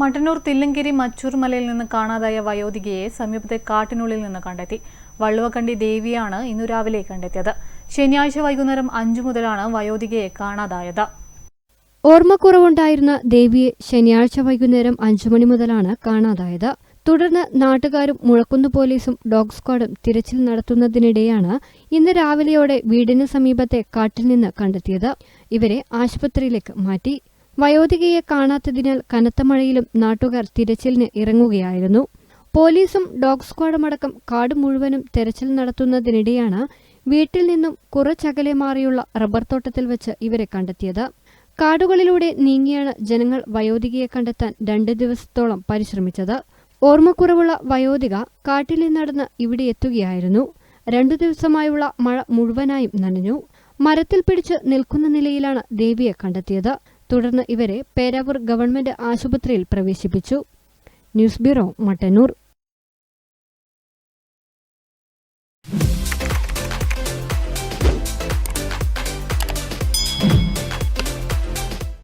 മട്ടന്നൂർ തില്ലങ്കേരി മച്ചൂർ മലയിൽ നിന്ന് കാണാതായ വയോധികയെ സമീപത്തെ കാട്ടിനുള്ളിൽ നിന്ന് കണ്ടെത്തി. വള്ളുവക്കണ്ടി ദേവിയാണ് ഇന്നു രാവിലെ കണ്ടെത്തിയത്. ശനിയാഴ്ച വൈകുന്നേരം അഞ്ചു മുതലാണ് വയോധികയെ കാണാതായത്. ഓർമ്മക്കുറവുണ്ടായിരുന്ന ദേവിയെ ശനിയാഴ്ച വൈകുന്നേരം അഞ്ചു മണി മുതലാണ് കാണാതായത്. തുടർന്ന് നാട്ടുകാരും മുഴക്കുന്ന് പോലീസും ഡോഗ് സ്ക്വാഡും തിരച്ചിൽ നടത്തുന്നതിനിടെയാണ് ഇന്ന് രാവിലെയോടെ വീടിന് സമീപത്തെ കാട്ടിൽ നിന്ന് കണ്ടെത്തിയത്. ഇവരെ ആശുപത്രിയിലേക്ക് മാറ്റി. വയോധികയെ കാണാത്തതിനാൽ കനത്ത മഴയിലും നാട്ടുകാർ തിരച്ചിലിന് ഇറങ്ങുകയായിരുന്നു. പോലീസും ഡോഗ് സ്ക്വാഡും അടക്കം കാട് മുഴുവനും തെരച്ചിൽ നടത്തുന്നതിനിടെയാണ് വീട്ടിൽ നിന്നും കുറച്ചകലെ മാറിയുള്ള റബ്ബർ തോട്ടത്തിൽ വെച്ച് ഇവരെ കണ്ടെത്തിയത്. കാടുകളിലൂടെ നീങ്ങിയാണ് ജനങ്ങൾ വയോധികയെ കണ്ടെത്താൻ രണ്ട് ദിവസത്തോളം പരിശ്രമിച്ചത്. ഓർമ്മക്കുറവുള്ള വയോധിക കാട്ടിൽ നടന്ന് ഇവിടെ എത്തുകയായിരുന്നു. രണ്ടു ദിവസമായുള്ള മഴ മുഴുവനായും നനഞ്ഞു. മരത്തിൽ പിടിച്ച് നിൽക്കുന്ന നിലയിലാണ് ദേവിയെ കണ്ടെത്തിയത്. തുടർന്ന് ഇവരെ പേരാവൂർ ഗവൺമെന്റ് ആശുപത്രിയിൽ പ്രവേശിപ്പിച്ചു. News bureau Mattannur.